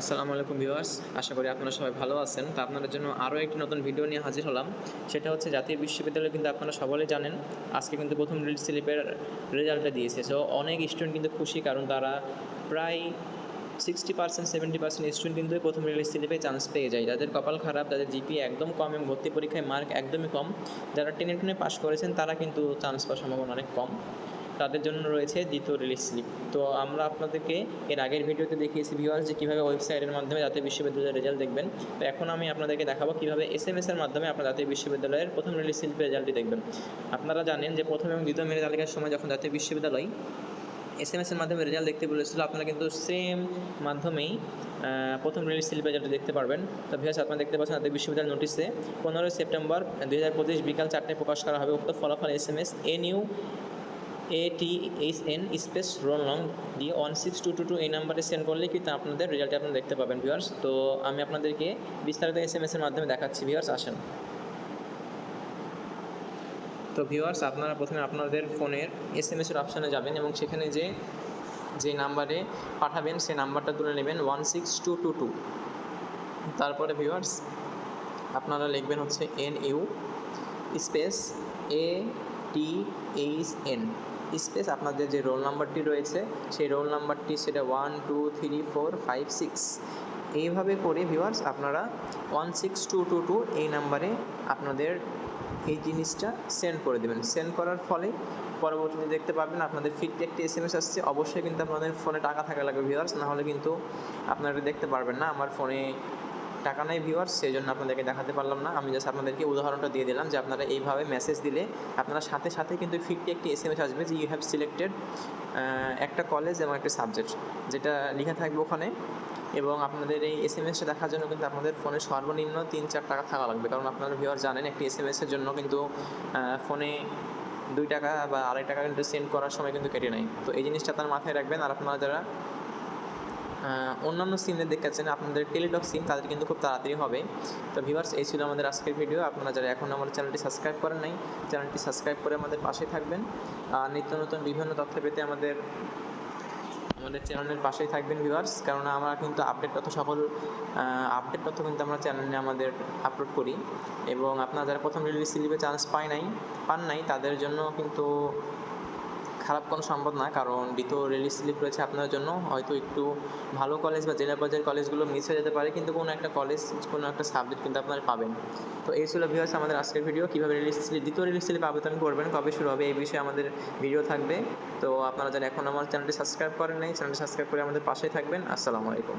আসসালামু আলাইকুম ভিউয়ার্স, আশা করি আপনারা সবাই ভালো আছেন। তো আপনাদের জন্য আরও একটি নতুন ভিডিও নিয়ে হাজির হলাম। সেটা হচ্ছে জাতীয় বিশ্ববিদ্যালয় কিন্তু আপনারা সকলেই জানেন। আজকে কিন্তু প্রথম রিল স্লিপের রেজাল্টটা দিয়েছে। সো অনেক স্টুডেন্ট কিন্তু খুশি কারণ তারা প্রায় sixty percent seventy percent student কিন্তু প্রথম রিলিজ স্লিপে চান্স পেয়ে যায়। যাদের কপাল খারাপ, যাদের জিপি একদম কম এবং ভর্তি পরীক্ষায় মার্ক একদমই কম, যারা টেনে টেনে পাস করেছেন, তারা কিন্তু চান্স পাওয়ার সম্ভাবনা অনেক কম। তাদের জন্য রয়েছে দ্বিতীয় রিলিজ স্লিপ তো আমরা আপনাদেরকে এর আগের ভিডিওতে দেখিয়েছি ভিউয়ার্স যে কীভাবে ওয়েবসাইটের মাধ্যমে জাতীয় বিশ্ববিদ্যালয়ের রেজাল্ট দেখবেন। তো এখন আমি আপনাদেরকে দেখাবো কীভাবে এস এম এর মাধ্যমে আপনার জাতীয় বিশ্ববিদ্যালয়ের প্রথম রিলিজ স্লিপের রেজাল্টটি দেখবেন। আপনারা জানেন যে প্রথম এবং দ্বিতীয় মেরিট তালিকার সময় যখন জাতীয় বিশ্ববিদ্যালয় এস এম এর মাধ্যমে রেজাল্ট দেখতে বলেছিল, আপনারা কিন্তু সেম মাধ্যমেই প্রথম রিলিজ স্লিপ রেজাল্ট দেখতে পারবেন। তো ভিউয়ার্স আপনারা দেখতে পাচ্ছেন জাতীয় বিশ্ববিদ্যালয় নোটিশে পনেরোই সেপ্টেম্বর দুই হাজার পঁচিশ বিকাল চারটায় প্রকাশ করা হবে। উক্ত ফলাফল S M S N U A H N space roll নং দিয়ে one six two two two এই নাম্বারে সেন্ড করলে কিন্তু আপনাদের রেজাল্ট আপনারা দেখতে পাবেন ভিউয়ার্স তো আমি আপনাদেরকে বিস্তারিত এস এম এসের মাধ্যমে দেখাচ্ছি ভিউয়ার্স আসেন। তো ভিউয়ার্স আপনারা প্রথমে আপনাদের ফোনের এস এম এসের অপশানে যাবেন এবং সেখানে যে যে নাম্বারে পাঠাবেন, সেই নাম্বারটা তুলে নেবেন one six two two two তারপরে ভিউয়ার্স আপনারা লিখবেন হচ্ছে N U space A T H N space আপনাদের যে রোল নাম্বারটি রয়েছে, সেই রোল নাম্বারটি সেটা one two three four five six এইভাবে করে ভিউয়ার্স আপনারা one six two two two এই নাম্বারে আপনাদের এই জিনিসটা সেন্ড করে দেবেন। সেন্ড করার ফলে পরবর্তীতে দেখতে পাবেন আপনাদের ফিডতে একটি এস এম এস আসছে। অবশ্যই কিন্তু আপনাদের ফোনে টাকা থাকা লাগবে ভিউয়ার্স নাহলে কিন্তু আপনারা দেখতে পারবেন না। আমার ফোনে টাকা নাই ভিউয়ার্স সেই জন্য আপনাদেরকে দেখাতে পারলাম না। আমি জাস্ট আপনাদেরকে উদাহরণটা দিয়ে দিলাম যে আপনারা এইভাবে মেসেজ দিলে আপনারা সাথে সাথে কিন্তু ফিফটি একটি এস এম এস আসবে যে ইউ হ্যাভ সিলেক্টেড একটা কলেজ এবং একটা সাবজেক্ট যেটা লেখা থাকবে ওখানে। এবং আপনাদের এই এস এম এসটা দেখার জন্য কিন্তু আপনাদের ফোনে সর্বনিম্ন তিন চার টাকা থাকা লাগবে। কারণ আপনারা ভিউয়ার জানেন, একটি এস এম এসের জন্য কিন্তু ফোনে দুই টাকা বা আড়াই টাকা কিন্তু সেন্ড করার সময় কিন্তু কেটে নেয়। তো এই জিনিসটা আপনার মাথায় রাখবেন। আর আপনারা যারা অন্যান্য সিমে দেখাচ্ছেন আপনাদের টেলিটক সিম তাদের কিন্তু খুব তাড়াতাড়ি হবে। তো ভিভার্স এই ছিল আমাদের আজকের ভিডিও আপনারা যারা এখন আমার চ্যানেলটি সাবস্ক্রাইব করেন নাই চ্যানেলটি সাবস্ক্রাইব করে আমাদের পাশে থাকবেন। আর নিত্য নতুন বিভিন্ন তথ্য পেতে আমাদের আমাদের চ্যানেলের পাশেই থাকবেন ভিউয়ার্স কেননা আমরা কিন্তু আপডেট তথ্য সকল আপডেট তথ্য কিন্তু আমরা চ্যানেলে আমাদের আপলোড করি। এবং আপনারা যারা প্রথম রিলিজ স্লিপে চান্স পায় নাই, পান নাই, তাদের জন্য কিন্তু খারাপ কোনো সম্ভব না, কারণ দ্বিতীয় রিলিজ স্লিপ রয়েছে আপনার জন্য। হয়তো একটু ভালো কলেজ বা জেলা পর্যায়ের কলেজগুলো মিস হয়ে যেতে পারে, কিন্তু কোনো একটা কলেজ কোনো একটা সাবজেক্ট কিন্তু আপনারা পাবেন। তো এই ছিল ভিউয়ার্স আমাদের আজকের ভিডিও কীভাবে রিলিজ স্লিপ দ্বিতীয় রিলিজ স্লিপ আবেদন করবেন, কবে শুরু হবে, এই বিষয়ে আমাদের ভিডিও থাকবে। তো আপনারা যারা এখন আমার চ্যানেলটি সাবস্ক্রাইব করেন নাই চ্যানেলটি সাবস্ক্রাইব করে আমাদের পাশেই থাকবেন। আসসালামু আলাইকুম।